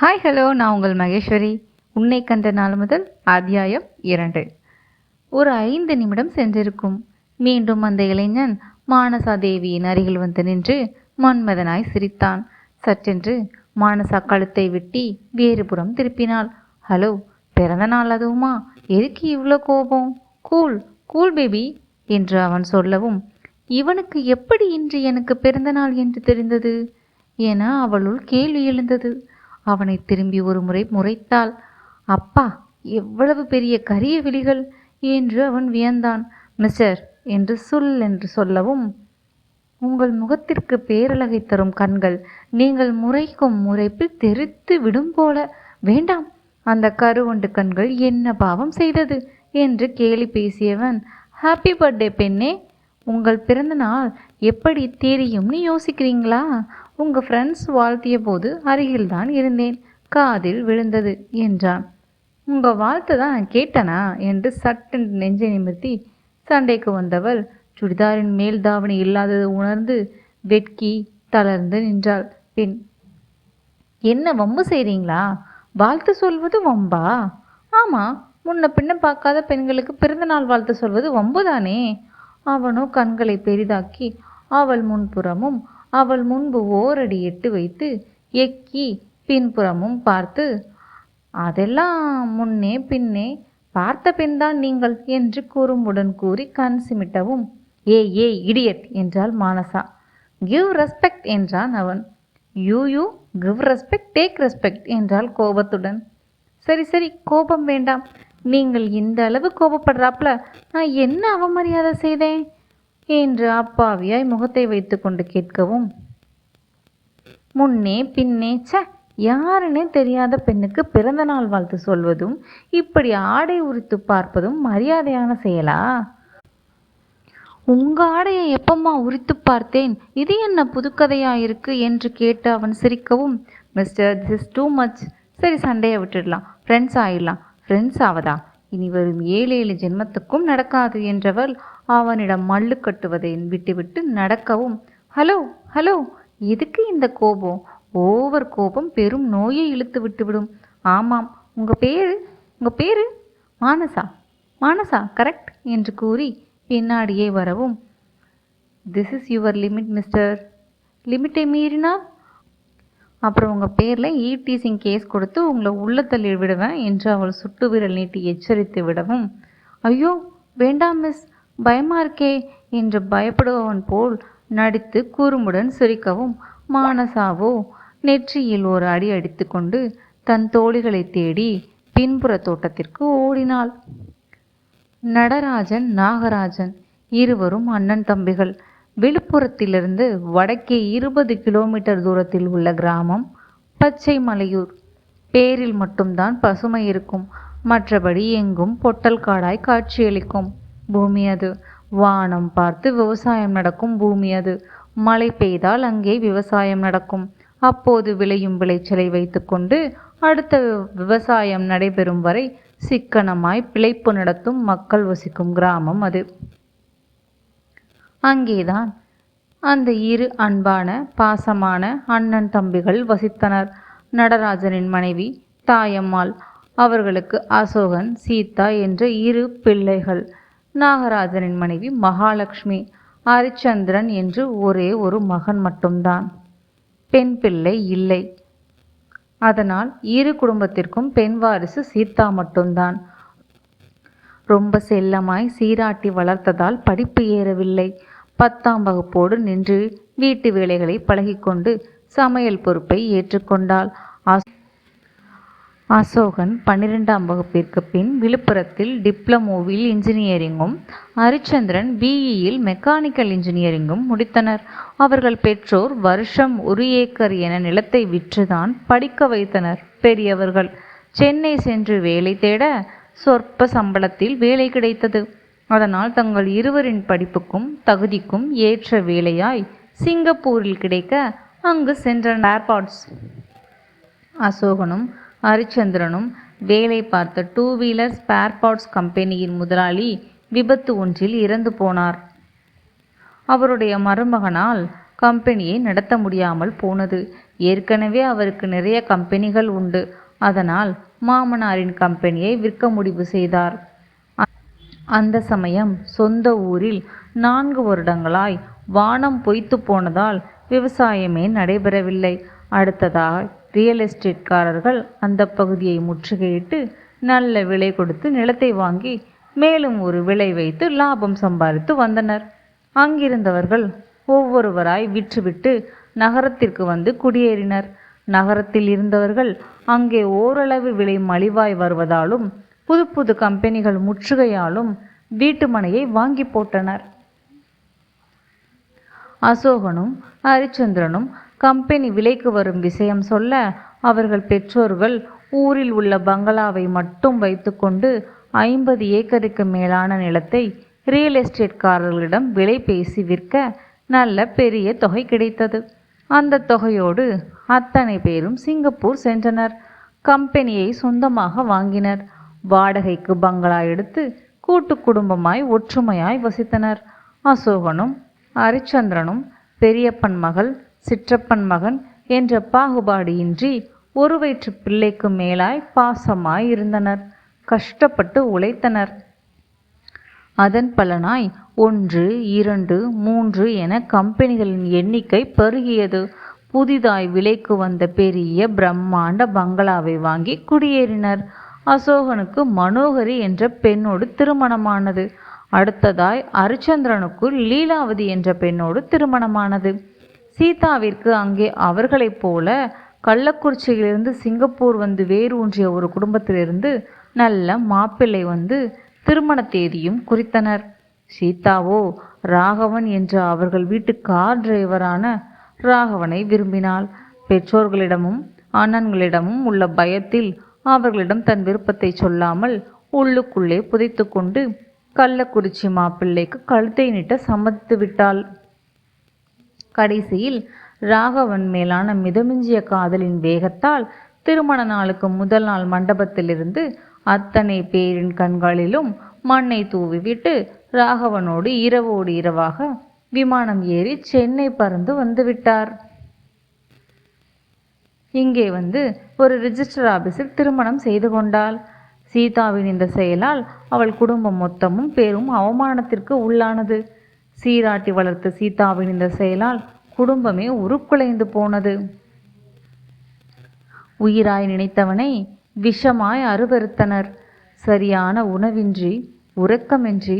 Hi hello நான் உங்கள் மகேஸ்வரி. உன்னை கண்ட நாள் முதல் அத்தியாயம் இரண்டு. ஒரு ஐந்து நிமிடம் சென்றிருக்கும். மீண்டும் அந்த இளைஞன் மானசா தேவியின் அருகில் வந்து நின்று மன்மதனாய் சிரித்தான். சற்றென்று மானசா கழுத்தை வெட்டி வேறுபுறம் திருப்பினாள். ஹலோ பிறந்த நாள் அதுவுமா? எதுக்கு இவ்வளோ கோபம்? கூல் கூல் பேபி என்று அவன் சொல்லவும். இவனுக்கு எப்படி இன்று எனக்கு பிறந்த நாள் என்று தெரிந்தது? என அவளுள் கேள்வி எழுந்தது. அவனை திரும்பி ஒரு முறை முறைத்தாள். அப்பா எவ்வளவு பெரிய கரிய விழிகள்! என்று அவன் வியந்தான். மிஸ்டர் என்று சொல் என்று சொல்லவும் உங்கள் முகத்திற்கு பேரழகை தரும் கண்கள் நீங்கள் முறைக்கும் முறைப்பில் தெரித்து விடும் போல. வேண்டாம் அந்த கருவண்டு கண்கள் என்ன பாவம் செய்தது? என்று கேலி பேசியவன் ஹாப்பி பர்த்டே பெண்ணே! உங்கள் பிறந்த நாள் எப்படி தெரியும்னு யோசிக்கிறீங்களா? உங்கள் ஃப்ரெண்ட்ஸ் வாழ்த்திய போது அருகில்தான் இருந்தேன். காதில் விழுந்தது என்றான். உங்கள் வாழ்த்து தான் நான் கேட்டனா? என்று சட்டென்று நெஞ்சை நிமிர்த்தி சண்டைக்கு வந்தவள் சுடிதாரின் மேல் தாவணி இல்லாதது உணர்ந்து வெட்கி தளர்ந்து நின்றாள். பின் என்ன வம்பு செய்கிறீங்களா வாழ்த்து சொல்வது வம்பா? ஆமாம் முன்ன பின்ன பார்க்காத பெண்களுக்கு பிறந்த நாள் வாழ்த்து சொல்வது வம்புதானே? அவனோ கண்களை பெரிதாக்கி அவள் முன்புறமும் அவள் முன்பு ஓரடி எட்டு வைத்து எக்கி பின்புறமும் பார்த்து அதெல்லாம் முன்னே பின்னே பார்த்த பின்தான் நீங்கள் என்று கூறும்புடன் கூறி கண் சிமிட்டவும் ஏ ஏ இடியட் என்றாள் மானசா. கிவ் ரெஸ்பெக்ட் என்றான் அவன். You you give respect take respect என்றாள் கோபத்துடன். சரி சரி கோபம் வேண்டாம். நீங்கள் இந்த அளவு கோபப்படுறாப்புல நான் என்ன அவமரியாதை செய்தேன்? என்று அப்பாவியாய் முகத்தை வைத்துக்கொண்டு கேட்கவும் முன்னே பின்னே ச யாருன்னே தெரியாத பெண்ணுக்கு பிறந்த நாள் வாழ்த்து சொல்வதும் இப்படி ஆடை உரித்து பார்ப்பதும் மரியாதையான செயலா? உங்க ஆடையை எப்பம்மா உரித்து பார்த்தேன்? இது என்ன புதுக்கதையா இருக்கு என்று கேட்டு அவன் சிரிக்கவும் mister this is too much. சரி சண்டையை விட்டுடலாம். ஃப்ரெண்ட்ஸ் ஆயிடலாம். ஃப்ரெண்ட்ஸ் ஆவதா? இனி வரும் ஏழு ஏழு ஜென்மத்துக்கும் நடக்காது என்றவள் அவனிடம் மல்லு கட்டுவதை விட்டுவிட்டு நடக்கவும் ஹலோ ஹலோ எதுக்கு இந்த கோபம்? ஓவர் கோபம் பெரும் நோயை இழுத்து விட்டுவிடும். ஆமாம் உங்கள் பேர் உங்கள் பேர்? மானசா மானசா கரெக்ட் என்று கூறி பின்னாடியே வரவும். This is your limit mister லிமிட்டை மீறினா அப்புறம் உங்கள் பேரில் இடிசிங் கேஸ் கொடுத்து உங்களை உள்ள தள்ளி விடுவேன் என்று அவள் சுட்டு விரல் நீட்டி எச்சரித்து விடவும். ஐயோ வேண்டாம் மிஸ் பயமா இருக்கே என்று பயப்படுபவன் போல் நடித்து குறும்புடன் சிரிக்கவும் மானசாவோ நெற்றியில் ஒரு அடி அடித்துக்கொண்டு தன் தோழிகளை தேடி பின்புற தோட்டத்திற்கு ஓடினாள். நடராஜன் நாகராஜன் இருவரும் அண்ணன் தம்பிகள். விழுப்புரத்திலிருந்து வடக்கே இருபது கிலோமீட்டர் தூரத்தில் உள்ள கிராமம் பச்சை மலையூர் பேரில் மட்டும்தான் பசுமை இருக்கும். மற்றபடி எங்கும் பொட்டல் காடாய் காட்சியளிக்கும். பூமி அது. வானம் பார்த்து விவசாயம் நடக்கும் பூமி அது. மழை பெய்தால் அங்கே விவசாயம் நடக்கும். அப்போது விளையும் விளைச்சலை வைத்துக்கொண்டு அடுத்த விவசாயம் நடைபெறும் வரை சிக்கனமாய் பிழைப்பு நடத்தும் மக்கள் வசிக்கும் கிராமம் அது. அங்கேதான் அந்த இரு அன்பான பாசமான அண்ணன் தம்பிகள் வசித்தனர். நடராஜனின் மனைவி தாயம்மாள். அவர்களுக்கு அசோகன் சீதா என்ற இரு பிள்ளைகள். நாகராஜனின் மனைவி மகாலட்சுமி ஹரிச்சந்திரன் என்று ஒரே ஒரு மகன் மட்டும்தான். பெண் பிள்ளை இல்லை. அதனால் இரு குடும்பத்திற்கும் பெண் வாரிசு சீதா மட்டும்தான். ரொம்ப செல்லமாய் சீராட்டி வளர்த்ததால் படிப்பு ஏறவில்லை. பத்தாம் வகுப்போடு நின்று வீட்டு வேலைகளை பழகிக்கொண்டு சமையல் பொறுப்பை ஏற்றுக்கொண்டாள். அசோகன் பன்னிரெண்டாம் வகுப்பிற்கு பின் விழுப்புரத்தில் டிப்ளமோவில் இன்ஜினியரிங்கும் ஹரிச்சந்திரன் பிஇயில் மெக்கானிக்கல் இன்ஜினியரிங்கும் முடித்தனர். அவர்கள் பெற்றோர் வருஷம் ஒரு ஏக்கர் என நிலத்தை விற்றுதான் படிக்க வைத்தனர் பெரியவர்கள். சென்னை சென்று வேலை தேட சொற்ப சம்பளத்தில் வேலை கிடைத்தது. அதனால் தங்கள் இருவரின் படிப்புக்கும் தகுதிக்கும் ஏற்ற வேலையாய் சிங்கப்பூரில் கிடைக்க அங்கு சென்றனர். ஏர்பாட்ஸ். அசோகனும் ஹரிச்சந்திரனும் வேலை பார்த்த டூ வீலர் ஸ்பேர் பார்ட்ஸ் கம்பெனியின் முதலாளி விபத்து ஒன்றில் இறந்து போனார். அவருடைய மருமகனால் கம்பெனியை நடத்த முடியாமல் போனது. ஏற்கனவே அவருக்கு நிறைய கம்பெனிகள் உண்டு. அதனால் மாமனாரின் கம்பெனியை விற்க முடிவு செய்தார். அந்த சமயம் சொந்த ஊரில் நான்கு வருடங்களாய் வானம் பொய்த்து போனதால் விவசாயமே நடைபெறவில்லை. அடுத்ததாய் ரியல் எஸ்டேட்காரர்கள் அந்த பகுதியை முற்றுகையிட்டு நல்ல விலை கொடுத்து நிலத்தை வாங்கி மேலும் ஒரு விலை வைத்து லாபம் சம்பாதித்து வந்தனர். அங்கிருந்தவர்கள் ஒவ்வொருவராய் விற்றுவிட்டு நகரத்திற்கு வந்து குடியேறினர். நகரத்தில் இருந்தவர்கள் அங்கே ஓரளவு விலை மலிவாய் வருவதாலும் புது புது கம்பெனிகள் முற்றுகையாலும் வீட்டு மனையை வாங்கி போட்டனர். அசோகனும் ஹரிச்சந்திரனும் கம்பெனி விலைக்கு வரும் விஷயம் சொல்ல அவர்கள் பெற்றோர்கள் ஊரில் உள்ள பங்களாவை மட்டும் வைத்துக்கொண்டு ஐம்பது ஏக்கருக்கு மேலான நிலத்தை ரியல் எஸ்டேட்காரர்களிடம் விலை பேசி விற்க நல்ல பெரிய தொகை கிடைத்தது. அந்த தொகையோடு அத்தனை பேரும் சிங்கப்பூர் சென்றனர். கம்பெனியை சொந்தமாக வாங்கினர். வாடகைக்கு பங்களா எடுத்து கூட்டு குடும்பமாய் ஒற்றுமையாய் வசித்தனர். அசோகனும் ஹரிச்சந்திரனும் பெரியப்பன் மகள் சிற்றப்பன் மகன் என்ற பாகுபாடியின்றி ஒரு வயிற்று பிள்ளைக்கு மேலாய் பாசமாய் இருந்தனர் கஷ்டப்பட்டு உழைத்தனர். அதன் பலனாய் ஒன்று இரண்டு மூன்று என கம்பெனிகளின் எண்ணிக்கை பெருகியது. புதிதாய் விலைக்கு வந்த பெரிய பிரம்மாண்ட பங்களாவை வாங்கி குடியேறினர். அசோகனுக்கு மனோகரி என்ற பெண்ணோடு திருமணமானது. அடுத்ததாய் அரிச்சந்திரனுக்கு லீலாவதி என்ற பெண்ணோடு திருமணமானது. சீதாவிற்கு அங்கே அவர்களைப் போல கள்ளக்குறிச்சியிலிருந்து சிங்கப்பூர் வந்து வேரூன்றிய ஒரு குடும்பத்திலிருந்து நல்ல மாப்பிள்ளை வந்து திருமண தேதியும் குறித்தனர். சீதாவோ ராகவன் என்ற அவர்கள் வீட்டு கார் டிரைவரான ராகவனை விரும்பினாள். பெற்றோர்களிடமும் அண்ணன்களிடமும் உள்ள பயத்தில் அவர்களிடம் தன் விருப்பத்தை சொல்லாமல் உள்ளுக்குள்ளே புதைத்து கொண்டு கள்ளக்குறிச்சி மாப்பிள்ளைக்கு கழுத்தை நீட்ட சம்மதித்து விட்டாள் கடைசியில் ராகவன் மேலான மிதமிஞ்சிய காதலின் வேகத்தால் திருமண நாளுக்கு முதல் நாள் மண்டபத்திலிருந்து அத்தனை பேரின் கண்களிலும் மண்ணை தூவிவிட்டு ராகவனோடு இரவோடு இரவாக விமானம் ஏறி சென்னை பறந்து வந்துவிட்டார் இங்கே வந்து ஒரு ரிஜிஸ்டர் ஆபீஸில் திருமணம் செய்து கொண்டாள். சீதாவின் இந்த செயலால் அவள் குடும்பம் மொத்தமும் பேரும் அவமானத்திற்கு உள்ளானது. சீராட்டி வளர்த்த சீதாவின் இந்த செயலால் குடும்பமே உருக்குலைந்து போனது. உயிராய் நினைத்தவனை விஷமாய் அருவருத்தனர் சரியான உணவின்றி உறக்கமின்றி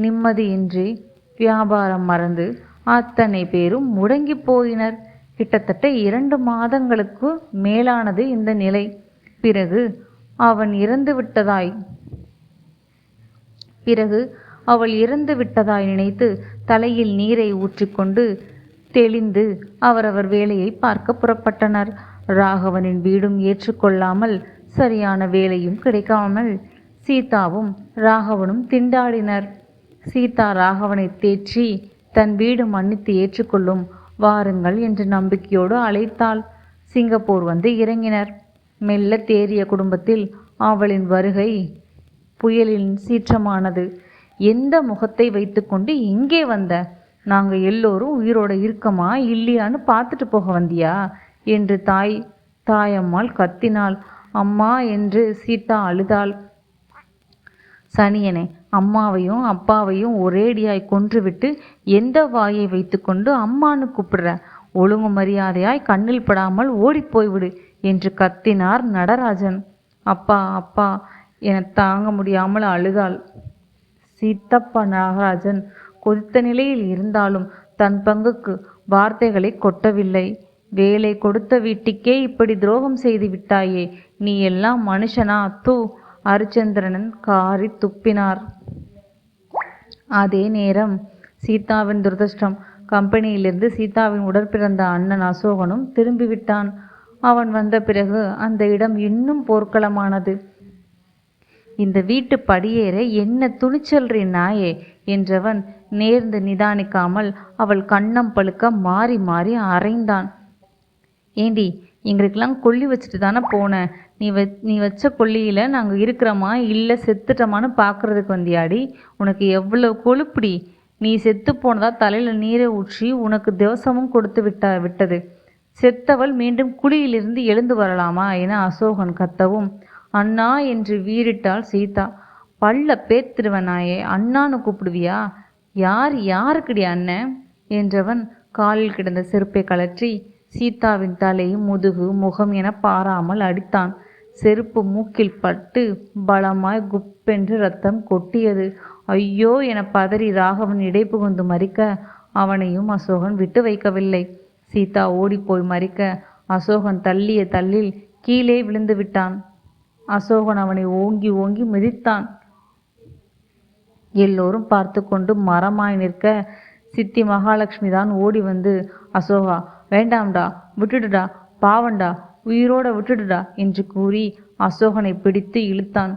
நிம்மதியின்றி வியாபாரம் மறந்து அத்தனை பேரும் முடங்கி போயினர். கிட்டத்தட்ட இரண்டு மாதங்களுக்கு மேலானது இந்த நிலை. பிறகு அவன் இறந்து விட்டதாய் பிறகு அவள் இறந்து விட்டதாய் நினைத்து தலையில் நீரை ஊற்றிக்கொண்டு தெளிந்து அவரவர் வேலையை பார்க்க புறப்பட்டனர். ராகவனின் வீடும் ஏற்றுக்கொள்ளாமல் சரியான வேலையும் கிடைக்காமல் சீதாவும் ராகவனும் திண்டாடினர். சீதா ராகவனை தேற்றி தன் வீடு மன்னித்து ஏற்றுக்கொள்ளும் வாருங்கள் என்று நம்பிக்கையோடு அழைத்தாள். சிங்கப்பூர் வந்து இறங்கினர். மெல்ல தேறிய குடும்பத்தில் அவளின் வருகை புயலின் சீற்றமானது. எந்த முகத்தை வைத்துக்கொண்டு இங்கே வந்த? நாங்கள் எல்லோரும் உயிரோட இருக்கமா இல்லையான்னு பார்த்துட்டு போக வந்தியா? என்று தாய் தாயம்மாள் கத்தினாள். அம்மா என்று சீதா அழுதாள். சனியனே அம்மாவையும் அப்பாவையும் ஒரேடியாய் கொன்றுவிட்டு எந்த வாயை வைத்துக்கொண்டு அம்மான்னு கூப்பிடுற? ஒழுங்கு மரியாதையாய் கண்ணில் படாமல் ஓடிப்போய்விடு என்று கத்தினார் நடராஜன். அப்பா அப்பா என தாங்க முடியாமல் அழுதாள். சீத்தப்பா நாகராஜன் கொதித்த நிலையில் இருந்தாலும் தன் பங்குக்கு வார்த்தைகளை கொட்டவில்லை. வேலை கொடுத்த வீட்டுக்கே இப்படி துரோகம் செய்து விட்டாயே நீ எல்லாம் மனுஷனா? தூ அரிச்சந்திரனன் காரி துப்பினார். அதே நேரம் சீதாவின் துரதிருஷ்டம் கம்பெனியிலிருந்து சீதாவின் உடற்பிறந்த அண்ணன் அசோகனும் திரும்பிவிட்டான். அவன் வந்த பிறகு அந்த இடம் இன்னும் போர்க்களமானது. இந்த வீட்டு படியேற என்ன துணிச்சல்றி நாயே என்றவன் நேர்ந்து நிதானிக்காமல் அவள் கண்ணம் பழுக்க மாறி மாறி அரைந்தான் ஏண்டி எங்களுக்கெல்லாம் கொல்லி வச்சுட்டு தானே போனேன் நீ வ நீ வச்ச கொல்லியில் நாங்கள் இருக்கிறோமா? இல்லை செத்துட்டோமான்னு பார்க்குறதுக்கு வந்தியாடி? உனக்கு எவ்வளோ கொழுப்புடி? நீ செத்து போனதா தலையில் நீரை ஊற்றி உனக்கு திவசமும் கொடுத்து விட்டா விட்டது. செத்தவள் மீண்டும் குழியிலிருந்து எழுந்து வரலாமா? என அசோகன் கத்தவும். அண்ணா என்று வீறிட்டாள் சீதா. பல்ல பேத்திருவனாயே அண்ணான்னு கூப்பிடுவியா? யார் யாருக்குடி அண்ணன் என்றவன் காலில் கிடந்த செருப்பை கழற்றி சீதாவின் தலை முதுகு முகம் என பாராமல் அடித்தான். செருப்பு மூக்கில் பட்டு பலமாய் குப்பென்று ரத்தம் கொட்டியது. ஐயோ என பதறி ராகவன் இடை புகுந்து மறிக்க அவனையும் அசோகன் விட்டு வைக்கவில்லை. சீதா ஓடிப்போய் மறிக்க அசோகன் தள்ளிய தள்ளில் கீழே விழுந்து விட்டான். அசோகன் அவனை ஓங்கி ஓங்கி மிதித்தான். எல்லோரும் பார்த்து கொண்டு மரமாய் நிற்க சித்தி மகாலட்சுமி தான் ஓடி வந்து அசோகா வேண்டாம்டா விட்டுடுடா பாவண்டா உயிரோட விட்டுடுடா என்று கூறி அசோகனை பிடித்து இழுத்தான்.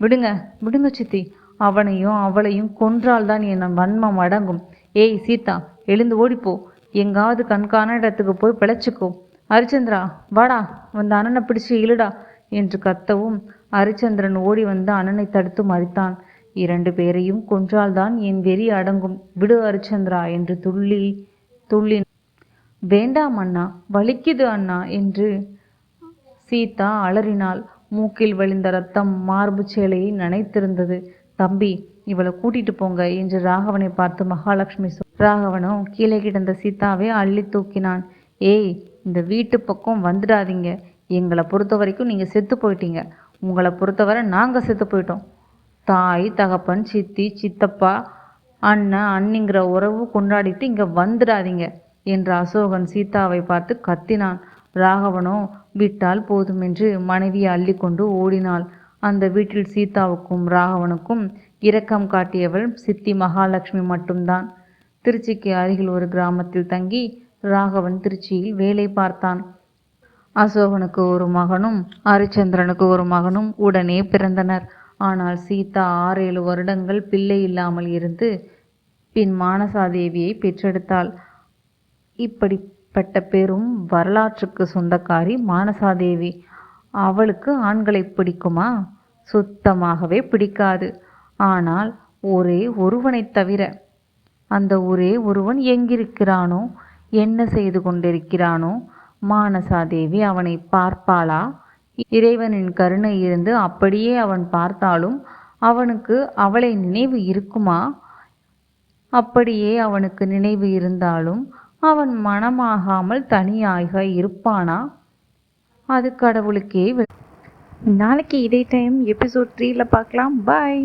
விடுங்க விடுங்க சித்தி அவனையும் அவளையும் கொன்றால்தான் என் வன்மம் அடங்கும். ஏய் சீதா எழுந்து ஓடிப்போ. எங்காவது கண்காண இடத்துக்கு போய் பிழைச்சிக்கோ. ஹரிச்சந்திரா வாடா வந்து அண்ணனை பிடிச்சி இழுடா. என்று கத்தவும் ஹரிச்சந்திரன் ஓடி வந்து அண்ணனை தடுத்து மறித்தான். இரண்டு பேரையும் கொன்றால்தான் என் வெறி அடங்கும். விடு ஹரிச்சந்திரா என்று துள்ளி துள்ளி. வேண்டாம் அண்ணா வலிக்குது அண்ணா என்று சீதா அலறினாள். மூக்கில் வழிந்த ரத்தம் மார்பு சேலையை நனைத்திருந்தது. தம்பி இவளை கூட்டிட்டு போங்க என்று ராகவனை பார்த்து மகாலட்சுமி சொல் ராகவனோ கீழே கிடந்த சீதாவை அள்ளி தூக்கினான். ஏய் இந்த வீட்டு பக்கம் வந்துடாதீங்க. எங்களை பொறுத்த வரைக்கும் நீங்கள் செத்து போயிட்டீங்க. உங்களை பொறுத்தவரை நாங்கள் செத்து போயிட்டோம். தாய் தகப்பன் சித்தி சித்தப்பா அண்ணன் அண்ணிங்கிற உறவு கொண்டாடிட்டு இங்கே வந்துடாதீங்க என்று அசோகன் சீதாவை பார்த்து கத்தினான். ராகவனோ விட்டால் போதுமென்று மனைவியை அள்ளிக்கொண்டு ஓடினாள். அந்த வீட்டில் சீதாவுக்கும் ராகவனுக்கும் இரக்கம் காட்டியவள் சித்தி மகாலட்சுமி மட்டும்தான். திருச்சிக்கு அருகில் ஒரு கிராமத்தில் தங்கி ராகவன் திருச்சியில் வேலை பார்த்தான். அசோகனுக்கு ஒரு மகனும் ஹரிச்சந்திரனுக்கு ஒரு மகனும் உடனே பிறந்தனர். ஆனால் சீதா ஆறேழு வருடங்கள் பிள்ளை இல்லாமல் இருந்து பின் மானசாதேவியை பெற்றெடுத்தாள். இப்படிப்பட்ட பெரும் வரலாற்றுக்கு சொந்தக்காரி மானசாதேவி. அவளுக்கு ஆண்களை பிடிக்குமா? சுத்தமாகவே பிடிக்காது. ஆனால் ஒரே ஒருவனைத் தவிர அந்த ஒரே ஒருவன் எங்கிருக்கிறானோ? என்ன செய்து கொண்டிருக்கிறானோ? மானசாதேவி அவனை பார்ப்பாளா? இறைவனின் கருணை இருந்து அப்படியே அவன் பார்த்தாலும் அவனுக்கு அவளை நினைவு இருக்குமா? அப்படியே அவனுக்கு நினைவு இருந்தாலும் அவன் மனமாகாமல் தனியாக இருப்பானா? அது கடவுளுக்கே நாளைக்கு இதே டைம் எபிசோட் த்ரீல பார்க்கலாம். பாய்